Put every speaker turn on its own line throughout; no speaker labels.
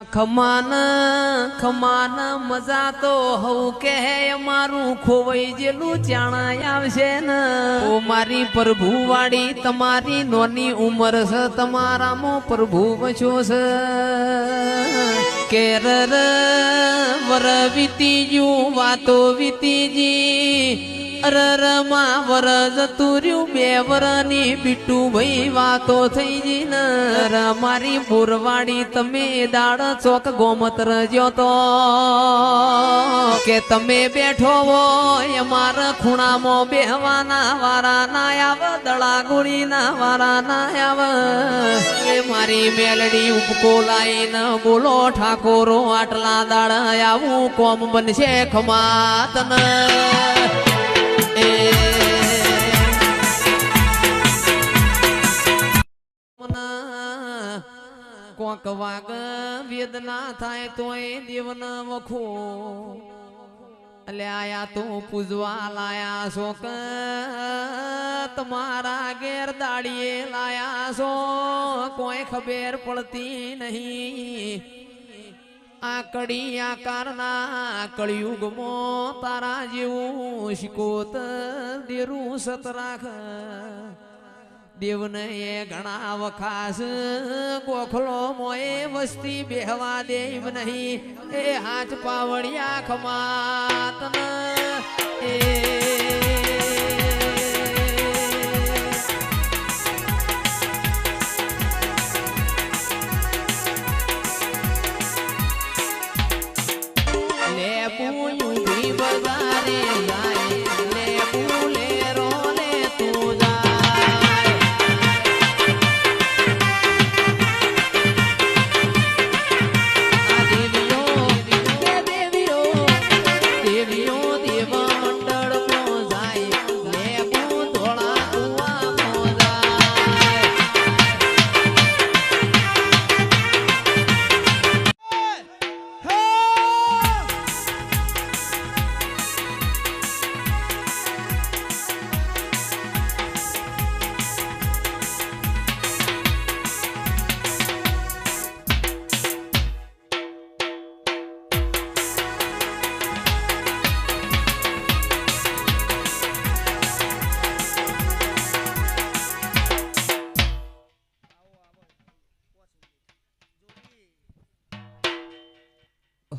ખમાન ખમાન મજા તો હવ કે મારું ખોવાઈ જેલું ચાણા આવશે ને. ઓ મારી પ્રભુ વાળી તમારી નોની ઉંમર છે તમારામાં પ્રભુ વછો છે કે વર વીતી વાતો વીતી જી અરર વર જતુર્યું બે વરની બીટું ભાઈ વાતો થઈ જી ન મારી પુરવાડી તમે દાડ ચોક ગોમત રજો તો. કે તમે બેઠો હોય મારા ખૂણામાં બેહવાના વારા ના આવ દળા ગુણી ના વારા ના આવ. એ મારી મેલડી ઉપકો લાઈને બોલો, ઠાકોરો, આટલા દાડ આવું કોમ બનશે ખમાત એ કોક વાગ વેદના થાય તોય દેવન વખો. અલે આયા તો પૂજવા લાયા શોક. તમારા ઘેર દાડીએ લાયા છો કોઈ ખબર પડતી નહીં. આ કડી આકારના કળિયુગમાં તારા જેવું શિકોત દેરું સતરાખ. દેવને એ ઘણા વખાસ. ગોખલો મોએ વસ્તી બેહવા દેવ નહીં. એ હાથ પાવડિયા ખમાતન. એ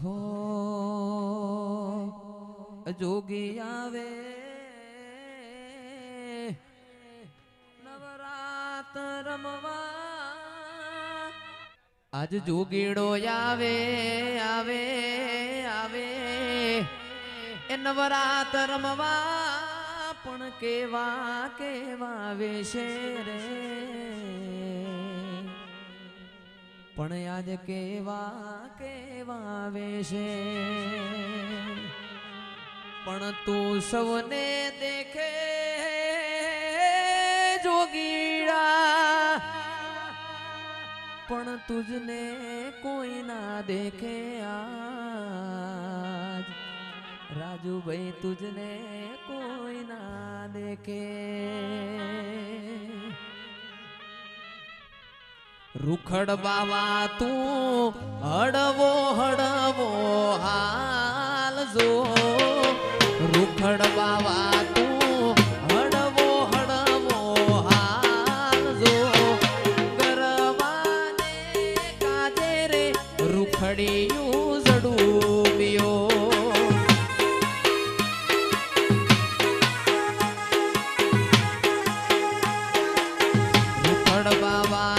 હો જોગી આવે નવરાત રમવા. આજ જોગીડો આવે આવે આવે. એ નવરાત રમવા પણ કેવા કેવા વેશે રે. પણ આજ કેવા કેવા વેશે. પણ તું સૌને દેખે જોગીડા પણ તુજને કોઈ ના દેખે આજ. રાજુભાઈ, તુજને કોઈ ના દેખે. રૂખડ બાવા તું હડવો હડવો હાલ જો. રૂખડ બાવા તું હડવો હડવો હાલ જો. ગરવાને કાજે રે રૂખડિયું જડુબ્યો. રૂખડ બાવા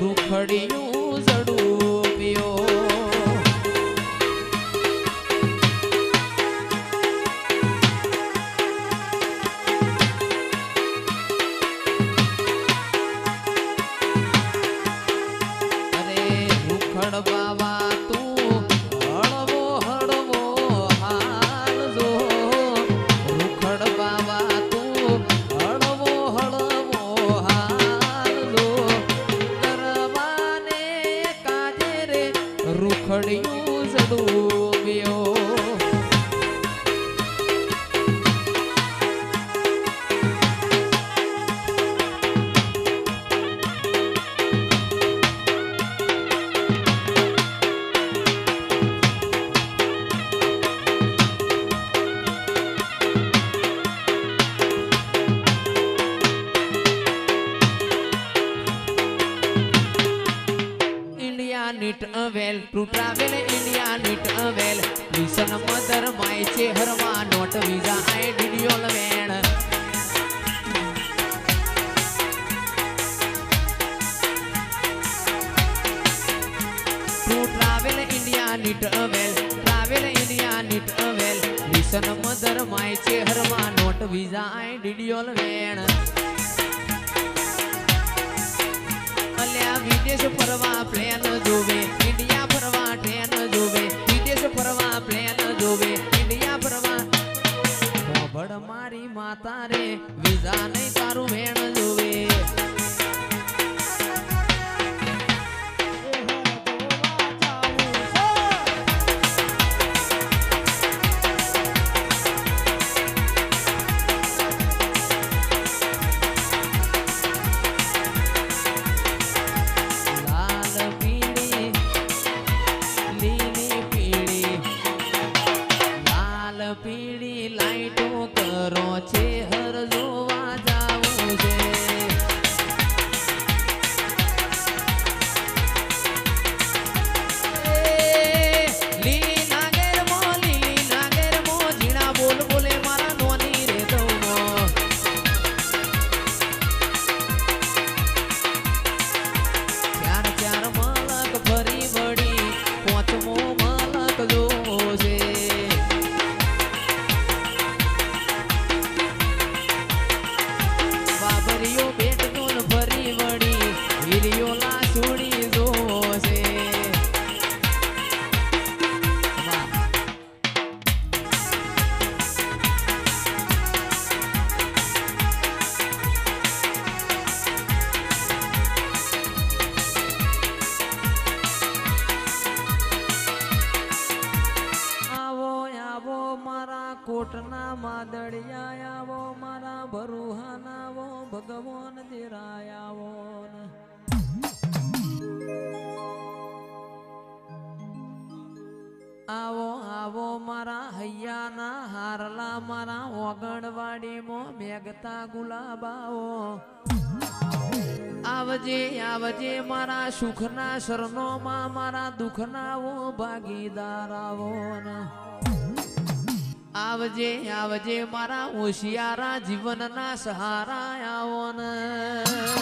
રૂખડિયું જડું અરે રૂખડવા રૂખડ્યું સદુવ્યો હરવા નોટ વિઝા આઈ ડીડિયોલ વેણ. ટુ ટ્રાવેલ ઇન્ડિયા નીટ અવેલ ટ્રાવેલ ઇન્ડિયા નીટ અવેલ. મિશન મધર માય છે હરવા નોટ વિઝા આઈ ડીડિયોલ વેણ. અલ્યા વિદેશ ફરવા પ્લેન જોવે, ઇન્ડિયા ફરવા મારી માતા રે વિઝા નહીં તારું વેણ જોવે. મારા કોટના માદળિયા આવો, મારા ભરુહાના આવો, ભગવાન દેરાય આવો આવો આવો, મારા હૈયાના હારલા, મારા ઓગણવાડીમાં મેઘતા ગુલાબાઓ આવજે આવજે, મારા સુખના શરણોમાં, મારા દુઃખના ઓ ભાગીદાર આવો ને. આવજે આવજે મારા હોશિયારા જીવનના સહારા આવો ને.